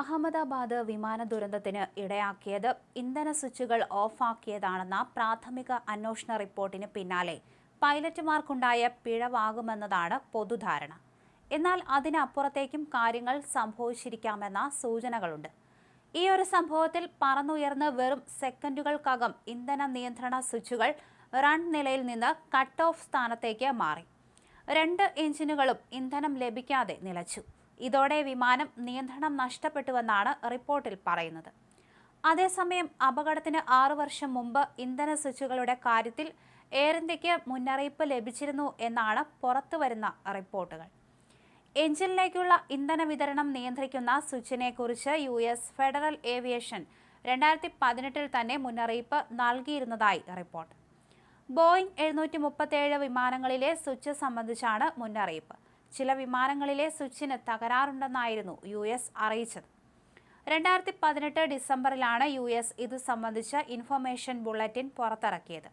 അഹമ്മദാബാദ് വിമാന ദുരന്തത്തിന് ഇടയാക്കിയത് ഇന്ധന സ്വിച്ചുകൾ ഓഫാക്കിയതാണെന്ന പ്രാഥമിക അന്വേഷണ റിപ്പോർട്ടിന് പിന്നാലെ. പൈലറ്റുമാർക്കുണ്ടായ പിഴവാകുമെന്നതാണ് പൊതുധാരണ. എന്നാൽ അതിനപ്പുറത്തേക്കും കാര്യങ്ങൾ സംഭവിച്ചിരിക്കാമെന്ന സൂചനകളുണ്ട്. ഈ ഒരു സംഭവത്തിൽ പറന്നുയർന്ന് വെറും സെക്കൻഡുകൾക്കകം ഇന്ധന നിയന്ത്രണ സ്വിച്ചുകൾ റൺ നിലയിൽ നിന്ന് കട്ട് ഓഫ് സ്ഥാനത്തേക്ക് മാറി. രണ്ട് എഞ്ചിനുകളും ഇന്ധനം ലഭിക്കാതെ നിലച്ചു. ഇതോടെ വിമാനം നിയന്ത്രണം നഷ്ടപ്പെട്ടുവെന്നാണ് റിപ്പോർട്ടിൽ പറയുന്നത്. അതേസമയം അപകടത്തിന് ആറു വർഷം മുമ്പ് ഇന്ധന സ്വിച്ചുകളുടെ കാര്യത്തിൽ എയർ ഇന്ത്യയ്ക്ക് മുന്നറിയിപ്പ് ലഭിച്ചിരുന്നു എന്നാണ് പുറത്തുവരുന്ന റിപ്പോർട്ടുകൾ. എഞ്ചിനിലേക്കുള്ള ഇന്ധന വിതരണം നിയന്ത്രിക്കുന്ന സ്വിച്ചിനെ കുറിച്ച് യു എസ് ഫെഡറൽ ഏവിയേഷൻ രണ്ടായിരത്തി പതിനെട്ടിൽ തന്നെ മുന്നറിയിപ്പ് നൽകിയിരുന്നതായി റിപ്പോർട്ട്. ബോയിംഗ് എഴുന്നൂറ്റി മുപ്പത്തേഴ് വിമാനങ്ങളിലെ സ്വിച്ച് സംബന്ധിച്ചാണ് മുന്നറിയിപ്പ്. ചില വിമാനങ്ങളിലെ സ്വിച്ചിന് തകരാറുണ്ടെന്നായിരുന്നു യു എസ് അറിയിച്ചത്. രണ്ടായിരത്തി പതിനെട്ട് ഡിസംബറിലാണ് യു എസ് ഇത് സംബന്ധിച്ച ഇൻഫർമേഷൻ ബുള്ളറ്റിൻ പുറത്തിറക്കിയത്.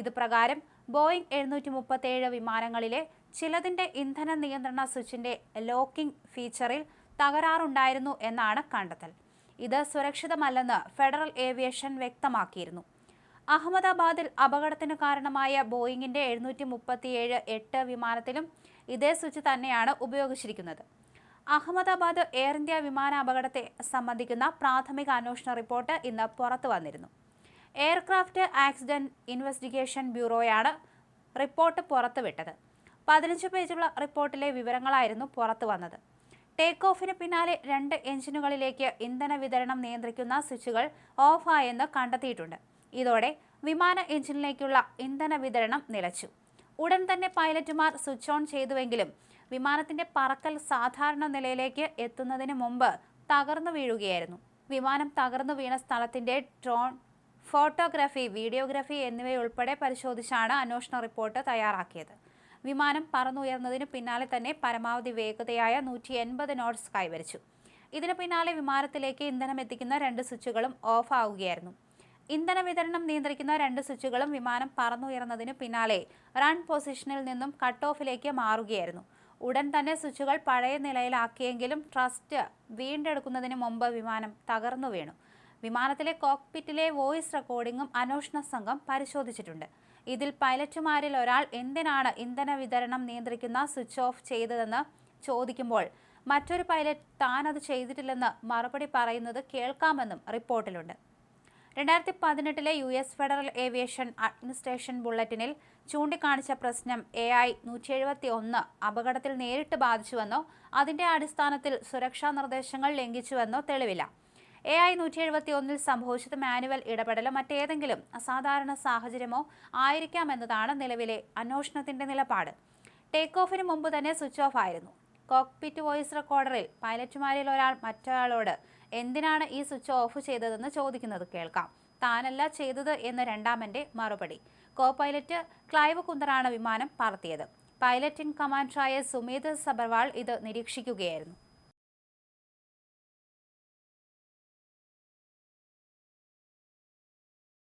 ഇത് പ്രകാരം ബോയിംഗ് എഴുന്നൂറ്റി മുപ്പത്തേഴ് വിമാനങ്ങളിലെ ചിലതിന്റെ ഇന്ധന നിയന്ത്രണ സ്വിച്ചിന്റെ ലോക്കിംഗ് ഫീച്ചറിൽ തകരാറുണ്ടായിരുന്നു എന്നാണ് കണ്ടെത്തൽ. ഇത് സുരക്ഷിതമല്ലെന്ന് ഫെഡറൽ ഏവിയേഷൻ വ്യക്തമാക്കിയിരുന്നു. അഹമ്മദാബാദിൽ അപകടത്തിന് കാരണമായ ബോയിങ്ങിന്റെ എഴുന്നൂറ്റി മുപ്പത്തിയേഴ് എട്ട് വിമാനത്തിലും ഇതേ സ്വിച്ച് തന്നെയാണ് ഉപയോഗിച്ചിരിക്കുന്നത്. അഹമ്മദാബാദ് എയർ ഇന്ത്യ വിമാന അപകടത്തെ സംബന്ധിക്കുന്ന പ്രാഥമിക അന്വേഷണ റിപ്പോർട്ട് ഇന്ന് പുറത്തു വന്നിരുന്നു. എയർക്രാഫ്റ്റ് ആക്സിഡന്റ് ഇൻവെസ്റ്റിഗേഷൻ ബ്യൂറോയാണ് റിപ്പോർട്ട് പുറത്തുവിട്ടത്. പതിനഞ്ച് പേജുള്ള റിപ്പോർട്ടിലെ വിവരങ്ങളായിരുന്നു പുറത്തു വന്നത്. ടേക്ക് ഓഫിന് പിന്നാലെ രണ്ട് എഞ്ചിനുകളിലേക്ക് ഇന്ധന വിതരണം നിയന്ത്രിക്കുന്ന സ്വിച്ചുകൾ ഓഫായെന്ന് കണ്ടെത്തിയിട്ടുണ്ട്. ഇതോടെ വിമാന എഞ്ചിനിലേക്കുള്ള ഇന്ധന വിതരണം നിലച്ചു. ഉടൻ തന്നെ പൈലറ്റുമാർ സ്വിച്ച് ഓൺ ചെയ്തുവെങ്കിലും വിമാനത്തിന്റെ പറക്കൽ സാധാരണ നിലയിലേക്ക് എത്തുന്നതിന് മുമ്പ് തകർന്നു വീഴുകയായിരുന്നു. വിമാനം തകർന്നു വീണ സ്ഥലത്തിന്റെ ഡ്രോൺ ഫോട്ടോഗ്രാഫി വീഡിയോഗ്രാഫി എന്നിവയുൾപ്പെടെ പരിശോധിച്ചാണ് അന്വേഷണ റിപ്പോർട്ട് തയ്യാറാക്കിയത്. വിമാനം പറന്നുയർന്നതിന് പിന്നാലെ തന്നെ പരമാവധി വേഗതയായ നൂറ്റി എൺപത് നോട്ട്സ് കൈവരിച്ചു. ഇതിന് പിന്നാലെ വിമാനത്തിലേക്ക് ഇന്ധനം എത്തിക്കുന്ന രണ്ട് സ്വിച്ചുകളും ഓഫ് ആവുകയായിരുന്നു. ഇന്ധന വിതരണം നിയന്ത്രിക്കുന്ന രണ്ട് സ്വിച്ചുകളും വിമാനം പറന്നുയർന്നതിന് പിന്നാലെ റൺ പൊസിഷനിൽ നിന്നും കട്ട് ഓഫിലേക്ക് മാറുകയായിരുന്നു. ഉടൻ തന്നെ സ്വിച്ചുകൾ പഴയ നിലയിലാക്കിയെങ്കിലും ട്രസ്റ്റ് വീണ്ടെടുക്കുന്നതിന് മുമ്പ് വിമാനം തകർന്നു വീണു. വിമാനത്തിലെ കോക്പിറ്റിലെ വോയിസ് റെക്കോർഡിംഗും അന്വേഷണ സംഘം പരിശോധിച്ചിട്ടുണ്ട്. ഇതിൽ പൈലറ്റുമാരിൽ ഒരാൾ എന്തിനാണ് ഇന്ധന വിതരണം നിയന്ത്രിക്കുന്ന സ്വിച്ച് ഓഫ് ചെയ്തതെന്ന് ചോദിക്കുമ്പോൾ മറ്റൊരു പൈലറ്റ് താനത് ചെയ്തിട്ടില്ലെന്ന് മറുപടി പറയുന്നത് കേൾക്കാമെന്നും റിപ്പോർട്ടിലുണ്ട്. രണ്ടായിരത്തി പതിനെട്ടിലെ U S Federal Aviation Administration ബുള്ളറ്റിനിൽ ചൂണ്ടിക്കാണിച്ച പ്രശ്നം എ ഐ നൂറ്റി എഴുപത്തി ഒന്ന് അപകടത്തിൽ നേരിട്ട് ബാധിച്ചുവെന്നോ അതിന്റെ അടിസ്ഥാനത്തിൽ സുരക്ഷാ നിർദ്ദേശങ്ങൾ ലംഘിച്ചുവെന്നോ തെളിവില്ല. എ ഐ നൂറ്റി എഴുപത്തി ഒന്നിൽ സംഭവിച്ചത് മാനുവൽ ഇടപെടലോ മറ്റേതെങ്കിലും അസാധാരണ സാഹചര്യമോ ആയിരിക്കാമെന്നതാണ് നിലവിലെ അന്വേഷണത്തിന്റെ നിലപാട്. ടേക്ക് ഓഫിന് മുമ്പ് തന്നെ സ്വിച്ച് ഓഫ് ആയിരുന്നു. കോക്പിറ്റ് വോയിസ് റെക്കോർഡറിൽ പൈലറ്റുമാരിൽ ഒരാൾ മറ്റൊരാളോട് എന്തിനാണ് ഈ സ്വിച്ച് ഓഫ് ചെയ്തതെന്ന് ചോദിക്കുന്നത് കേൾക്കാം. താനല്ല ചെയ്തത് എന്ന് രണ്ടാമന്റെ മറുപടി. കോ പൈലറ്റ് ക്ലൈവ് കുന്ദറാണ് വിമാനം പറത്തിയത്. പൈലറ്റ് ഇൻ കമാൻഡറായ സുമേത് സബർവാൾ ഇത് നിരീക്ഷിക്കുകയായിരുന്നു.